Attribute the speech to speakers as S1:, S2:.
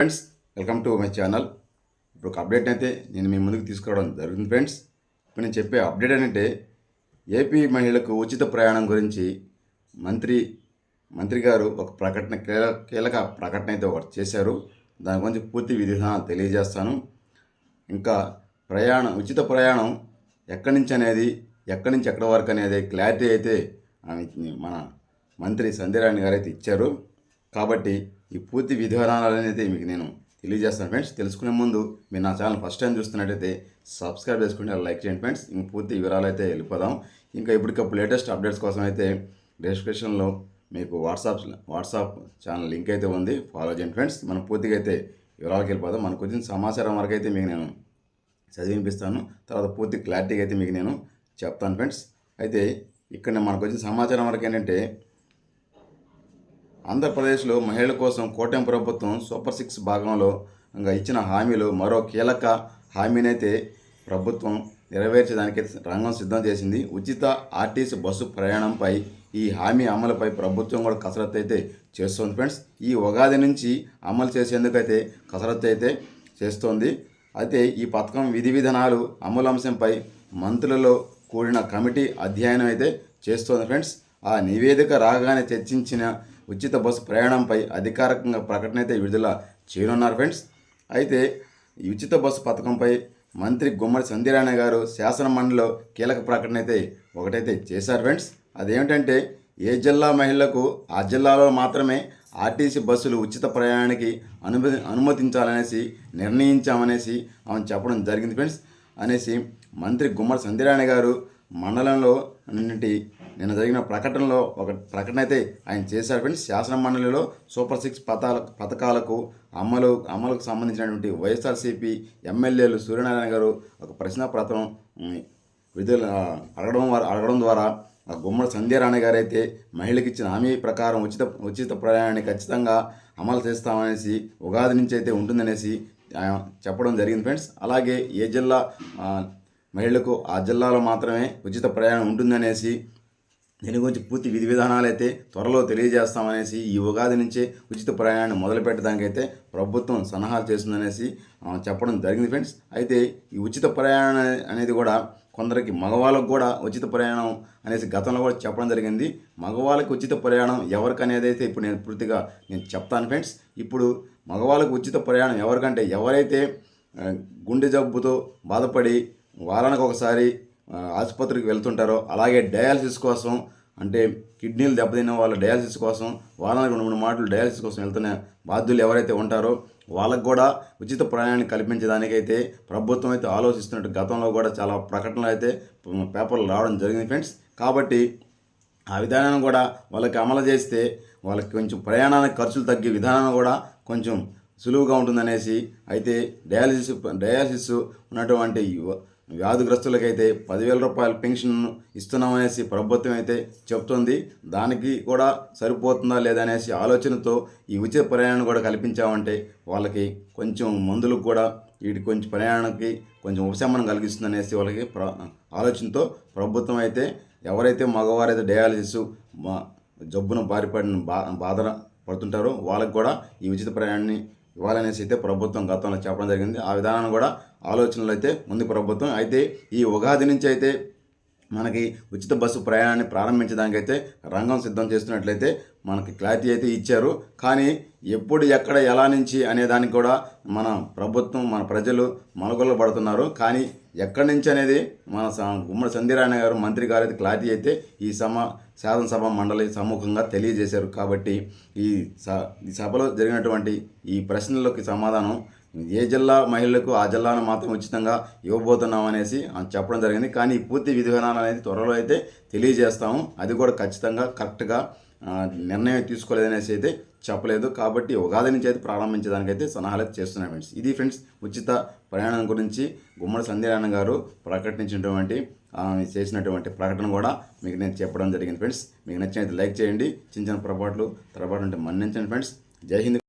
S1: Friends welcome to my channel. ఇప్పుడు ఒక update అయితే నేను మీ ముందుకు తీసుకురావడం జరుగుతుంది ఫ్రెండ్స్. ఇప్పుడు నేను చెప్పే అప్డేట్ ఏంటంటే ఏపీ మహిళలకు ఉచిత ప్రయాణం గురించి మంత్రి మంత్రి గారు ఒక ప్రకటన కీలక కీలక ప్రకటన అయితే ఒకటి చేశారు. దాని గురించి పూర్తి విధానాలు తెలియజేస్తాను. ఇంకా ప్రయాణం ఉచిత ప్రయాణం ఎక్కడి నుంచి అనేది ఎక్కడి నుంచి ఎక్కడి వరకు అనేది క్లారిటీ అయితే ఆమె మన మంత్రి సంధ్యారాణి గారు అయితే ఇచ్చారు. కాబట్టి ఈ పూర్తి విధానాలు అనేది మీకు నేను తెలియజేస్తాను ఫ్రెండ్స్. తెలుసుకునే ముందు మీరు నా ఛానల్ ఫస్ట్ టైం చూస్తున్నట్టయితే సబ్స్క్రైబ్ చేసుకుంటే లైక్ చేయండి ఫ్రెండ్స్. ఇంక పూర్తి వివరాలు అయితే వెళ్ళిపోదాం. ఇంకా ఇప్పటికప్పుడు లేటెస్ట్ అప్డేట్స్ కోసం అయితే డిస్క్రిప్షన్లో మీకు వాట్సాప్ వాట్సాప్ ఛానల్ లింక్ అయితే ఉంది. ఫాలో చేయండి ఫ్రెండ్స్. మనం పూర్తిగా అయితే వివరాలకు వెళ్ళిపోదాం. మనకు వచ్చిన సమాచారం వరకు అయితే మీకు నేను చదివినిపిస్తాను. తర్వాత పూర్తి క్లారిటీగా అయితే మీకు నేను చెప్తాను ఫ్రెండ్స్. అయితే ఇక్కడ మనకు వచ్చిన సమాచారం వరకు ఏంటంటే ఆంధ్రప్రదేశ్లో మహిళల కోసం కూటమి ప్రభుత్వం సూపర్ సిక్స్ భాగంలో ఇంకా ఇచ్చిన హామీలు మరో కీలక హామీనైతే ప్రభుత్వం నెరవేర్చడానికి రంగం సిద్ధం చేసింది. ఉచిత ఆర్టీసీ బస్సు ప్రయాణంపై ఈ హామీ అమలుపై ప్రభుత్వం కూడా కసరత్తు అయితే చేస్తుంది ఫ్రెండ్స్. ఈ ఉగాది నుంచి అమలు చేసేందుకైతే కసరత్తు అయితే చేస్తోంది. అయితే ఈ పథకం విధి విధానాలు అమలు అంశంపై మంత్రులలో కూడిన కమిటీ అధ్యయనం అయితే చేస్తోంది ఫ్రెండ్స్. ఆ నివేదిక రాగానే చర్చించిన ఉచిత బస్సు ప్రయాణంపై అధికారికంగా ప్రకటన అయితే విడుదల చేయనున్నారు ఫ్రెండ్స్. అయితే ఈ ఉచిత బస్సు పథకంపై మంత్రి గుమ్మడి సంధిరాణ గారు శాసన మండలిలో కీలక ప్రకటన అయితే ఒకటైతే చేశారు ఫ్రెండ్స్. అదేమిటంటే ఏ జిల్లా మహిళలకు ఆ జిల్లాలో మాత్రమే ఆర్టీసీ బస్సులు ఉచిత ప్రయాణానికి అనుమతి అనుమతించాలనేసి నిర్ణయించామనేసి ఆమె చెప్పడం జరిగింది ఫ్రెండ్స్. అనేసి మంత్రి గుమ్మడి సంధిరాణ గారు మండలంలో నుండి నిన్న జరిగిన ప్రకటనలో ఒక ప్రకటన అయితే ఆయన చేశారు ఫ్రెండ్స్. శాసన మండలిలో సూపర్ సిక్స్ పథాల పథకాలకు అమలు అమలుకు సంబంధించినటువంటి వైఎస్ఆర్సీపీ ఎమ్మెల్యేలు సూర్యనారాయణ గారు ఒక ప్రశ్న ప్రతం విధులు అడగడం అడగడం ద్వారా గుమ్మడి సంధ్యారాణి గారైతే మహిళకి ఇచ్చిన హామీ ప్రకారం ఉచిత ఉచిత ప్రయాణాన్ని ఖచ్చితంగా అమలు చేస్తామనేసి ఉగాది నుంచి అయితే ఉంటుందనేసి ఆయన చెప్పడం జరిగింది ఫ్రెండ్స్. అలాగే ఏ జిల్లా మహిళలకు ఆ జిల్లాలో మాత్రమే ఉచిత ప్రయాణం ఉంటుందనేసి దీని గురించి పూర్తి విధి విధానాలు అయితే త్వరలో తెలియజేస్తామనేసి ఈ ఉగాది నుంచే ఉచిత ప్రయాణాన్ని మొదలుపెట్టడానికైతే ప్రభుత్వం సలహాలు చేస్తుందనేసి చెప్పడం జరిగింది ఫ్రెండ్స్. అయితే ఈ ఉచిత ప్రయాణం అనేది కూడా కొందరికి మగవాళ్ళకు కూడా ఉచిత ప్రయాణం అనేసి గతంలో కూడా చెప్పడం జరిగింది. మగవాళ్ళకి ఉచిత ప్రయాణం ఎవరికి అనేది అయితే ఇప్పుడు నేను పూర్తిగా నేను చెప్తాను ఫ్రెండ్స్. ఇప్పుడు మగవాళ్ళకు ఉచిత ప్రయాణం ఎవరికంటే ఎవరైతే గుండె జబ్బుతో బాధపడి వారానికి ఒకసారి ఆసుపత్రికి వెళ్తుంటారో అలాగే డయాలసిస్ కోసం అంటే కిడ్నీలు దెబ్బతిన్న వాళ్ళ డయాలసిస్ కోసం వారానికి రెండు మూడు మాటలు డయాలసిస్ కోసం వెళ్తున్న బాధ్యులు ఎవరైతే ఉంటారో వాళ్ళకు కూడా ఉచిత ప్రయాణాన్ని కల్పించడానికైతే ప్రభుత్వం అయితే ఆలోచిస్తున్నట్టు గతంలో కూడా చాలా ప్రకటనలు అయితే పేపర్లు రావడం జరిగింది ఫ్రెండ్స్. కాబట్టి ఆ విధానాన్ని కూడా వాళ్ళకి అమలు చేస్తే వాళ్ళకి కొంచెం ప్రయాణానికి ఖర్చులు తగ్గే విధానం కూడా కొంచెం సులువుగా ఉంటుందనేసి అయితే డయాలసిస్ డయాలసిస్ ఉన్నటువంటి వ్యాధిగ్రస్తులకైతే పదివేల రూపాయల పెన్షన్ ఇస్తున్నామనేసి ప్రభుత్వం అయితే చెప్తుంది. దానికి కూడా సరిపోతుందా లేదా అనేసి ఆలోచనతో ఈ ఉచిత ప్రయాణం కూడా కల్పించామంటే వాళ్ళకి కొంచెం మందులకు కూడా వీటి కొంచెం ప్రయాణానికి కొంచెం ఉపశమనం కలిగిస్తుందనేసి వాళ్ళకి ప్ర ఆలోచనతో ప్రభుత్వం అయితే ఎవరైతే మగవారైతే డయాలసిస్ మా- జబ్బున బారిపడిన బా బాధ పడుతుంటారో వాళ్ళకి కూడా ఈ ఉచిత ప్రయాణాన్ని ఇవ్వాలనేసి అయితే ప్రభుత్వం గతంలో చెప్పడం జరిగింది. ఆ విధానాన్ని కూడా ఆలోచనలు అయితే ఉంది ప్రభుత్వం. అయితే ఈ ఉగాది నుంచి అయితే మనకి ఉచిత బస్సు ప్రయాణాన్ని ప్రారంభించడానికైతే రంగం సిద్ధం చేస్తున్నట్లయితే మనకి క్లారిటీ అయితే ఇచ్చారు. కానీ ఎప్పుడు ఎక్కడ ఎలా నుంచి అనే దానికి కూడా మన ప్రభుత్వం మన ప్రజలు మనుగోలు పడుతున్నారు. కానీ ఎక్కడి నుంచి అనేది మన గుమ్మడి సంధ్యరాయణ గారు మంత్రి గారు అయితే క్లారిటీ అయితే ఈ సమ శాసనసభ మండలి సముఖంగా తెలియజేశారు. కాబట్టి ఈ స ఈ సభలో జరిగినటువంటి ఈ ప్రశ్నలకు సమాధానం ఏ జిల్లా మహిళలకు ఆ జిల్లాను మాత్రం ఉచితంగా ఇవ్వబోతున్నాం అనేసి చెప్పడం జరిగింది. కానీ ఈ పూర్తి విధి విధానాలు అనేది త్వరలో అయితే తెలియజేస్తాము. అది కూడా ఖచ్చితంగా కరెక్ట్గా నిర్ణయం తీసుకోలేదనేసి అయితే చెప్పలేదు. కాబట్టి ఉగాది నుంచి అయితే ప్రారంభించడానికైతే సలహాలు చేస్తున్నాయి ఫ్రెండ్స్. ఇది ఫ్రెండ్స్ ఉచిత ప్రయాణం గురించి గుమ్మడి సంధ్యారాయణ గారు ప్రకటించినటువంటి చేసినటువంటి ప్రకటన కూడా మీకు నేను చెప్పడం జరిగింది ఫ్రెండ్స్. మీకు నచ్చినైతే లైక్ చేయండి. చిన్న చిన్న పొరపాట్లు పొరపాటు ఉంటే మన్నించండి ఫ్రెండ్స్. జై హింద్.